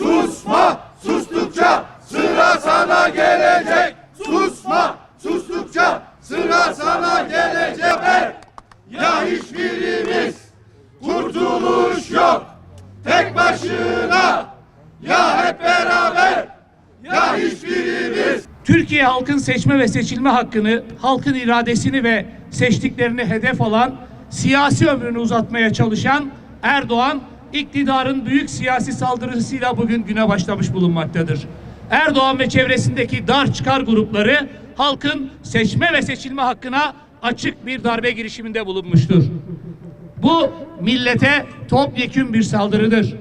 Susma, sustukça sıra sana gelecek. Susma, sustukça sıra sana gelecek. Ya hiçbirimiz kurtuluş yok. Tek başına ya hep beraber ya hiçbirimiz Türkiye halkın seçme ve seçilme hakkını, halkın iradesini ve seçtiklerini hedef alan, siyasi ömrünü uzatmaya çalışan Erdoğan, iktidarın büyük siyasi saldırısıyla bugün güne başlamış bulunmaktadır. Erdoğan ve çevresindeki dar çıkar grupları halkın seçme ve seçilme hakkına açık bir darbe girişiminde bulunmuştur. Bu millete topyekün bir saldırıdır.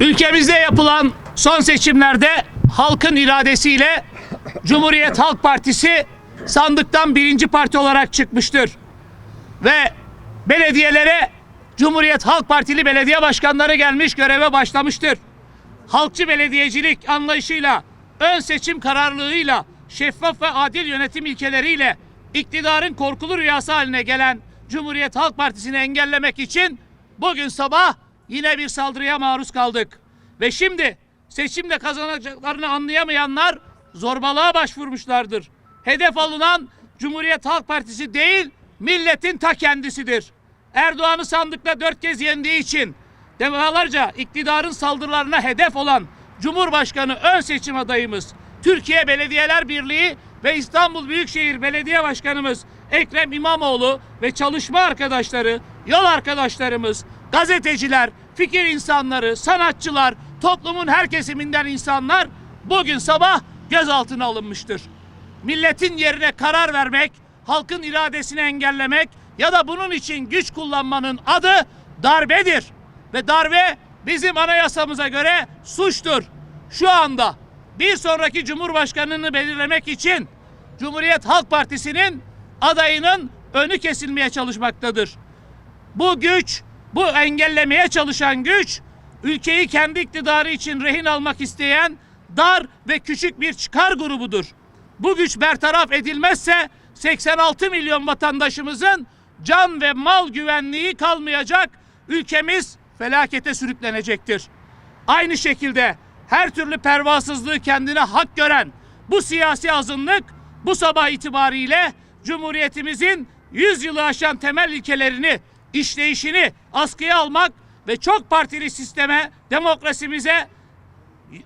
Ülkemizde yapılan son seçimlerde halkın iradesiyle Cumhuriyet Halk Partisi sandıktan birinci parti olarak çıkmıştır. Ve belediyelere Cumhuriyet Halk Partili belediye başkanları gelmiş göreve başlamıştır. Halkçı belediyecilik anlayışıyla, ön seçim kararlılığıyla, şeffaf ve adil yönetim ilkeleriyle iktidarın korkulu rüyası haline gelen Cumhuriyet Halk Partisi'ni engellemek için bugün sabah yine bir saldırıya maruz kaldık. Ve şimdi seçimde kazanacaklarını anlayamayanlar zorbalığa başvurmuşlardır. Hedef alınan Cumhuriyet Halk Partisi değil, milletin ta kendisidir. Erdoğan'ı sandıkta dört kez yendiği için defalarca iktidarın saldırılarına hedef olan Cumhurbaşkanı ön seçim adayımız, Türkiye Belediyeler Birliği ve İstanbul Büyükşehir Belediye Başkanımız Ekrem İmamoğlu ve çalışma arkadaşları, yol arkadaşlarımız, gazeteciler, fikir insanları, sanatçılar, toplumun her kesiminden insanlar bugün sabah gözaltına alınmıştır. Milletin yerine karar vermek, halkın iradesini engellemek ya da bunun için güç kullanmanın adı darbedir. Ve darbe bizim anayasamıza göre suçtur. Şu anda bir sonraki cumhurbaşkanını belirlemek için Cumhuriyet Halk Partisi'nin adayının önü kesilmeye çalışmaktadır. Bu güç, bu engellemeye çalışan güç, ülkeyi kendi iktidarı için rehin almak isteyen dar ve küçük bir çıkar grubudur. Bu güç bertaraf edilmezse 86 milyon vatandaşımızın can ve mal güvenliği kalmayacak, ülkemiz felakete sürüklenecektir. Aynı şekilde her türlü pervasızlığı kendine hak gören bu siyasi azınlık bu sabah itibariyle Cumhuriyetimizin 100 yılı aşan temel ilkelerini, işleyişini askıya almak ve çok partili sisteme, demokrasimize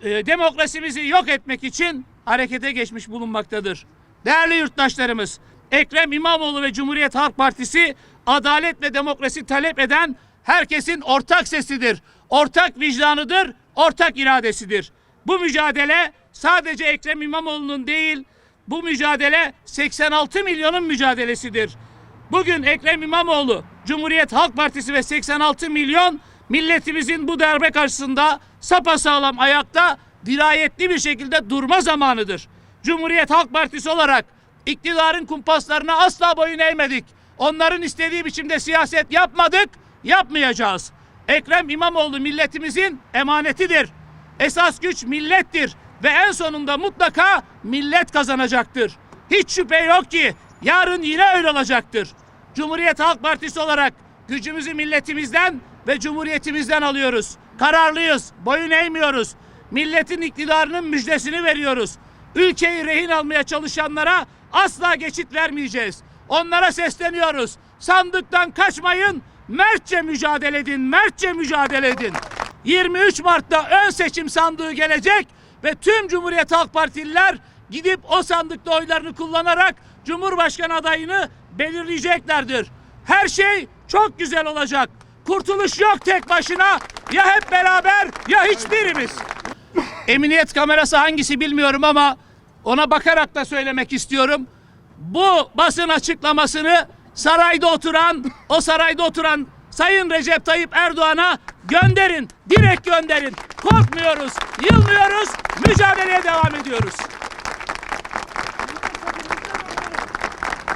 e, demokrasimizi yok etmek için harekete geçmiş bulunmaktadır. Değerli yurttaşlarımız, Ekrem İmamoğlu ve Cumhuriyet Halk Partisi adalet ve demokrasi talep eden herkesin ortak sesidir. Ortak vicdanıdır, ortak iradesidir. Bu mücadele sadece Ekrem İmamoğlu'nun değil, bu mücadele 86 milyonun mücadelesidir. Bugün Ekrem İmamoğlu, Cumhuriyet Halk Partisi ve 86 milyon milletimizin bu darbe karşısında sapasağlam ayakta dirayetli bir şekilde durma zamanıdır. Cumhuriyet Halk Partisi olarak iktidarın kumpaslarına asla boyun eğmedik. Onların istediği biçimde siyaset yapmadık, yapmayacağız. Ekrem İmamoğlu milletimizin emanetidir. Esas güç millettir ve en sonunda mutlaka millet kazanacaktır. Hiç şüphe yok ki yarın yine öyle olacaktır. Cumhuriyet Halk Partisi olarak gücümüzü milletimizden ve cumhuriyetimizden alıyoruz. Kararlıyız, boyun eğmiyoruz. Milletin iktidarının müjdesini veriyoruz. Ülkeyi rehin almaya çalışanlara asla geçit vermeyeceğiz. Onlara sesleniyoruz. Sandıktan kaçmayın, mertçe mücadele edin, mertçe mücadele edin. 23 Mart'ta ön seçim sandığı gelecek ve tüm Cumhuriyet Halk Partililer gidip o sandıkta oylarını kullanarak Cumhurbaşkanı adayını belirleyeceklerdir. Her şey çok güzel olacak. Kurtuluş yok tek başına. Ya hep beraber ya hiçbirimiz. Emniyet kamerası hangisi bilmiyorum ama ona bakarak da söylemek istiyorum. Bu basın açıklamasını sarayda oturan, o sarayda oturan Sayın Recep Tayyip Erdoğan'a gönderin. Direkt gönderin. Korkmuyoruz, yılmıyoruz, mücadeleye devam ediyoruz.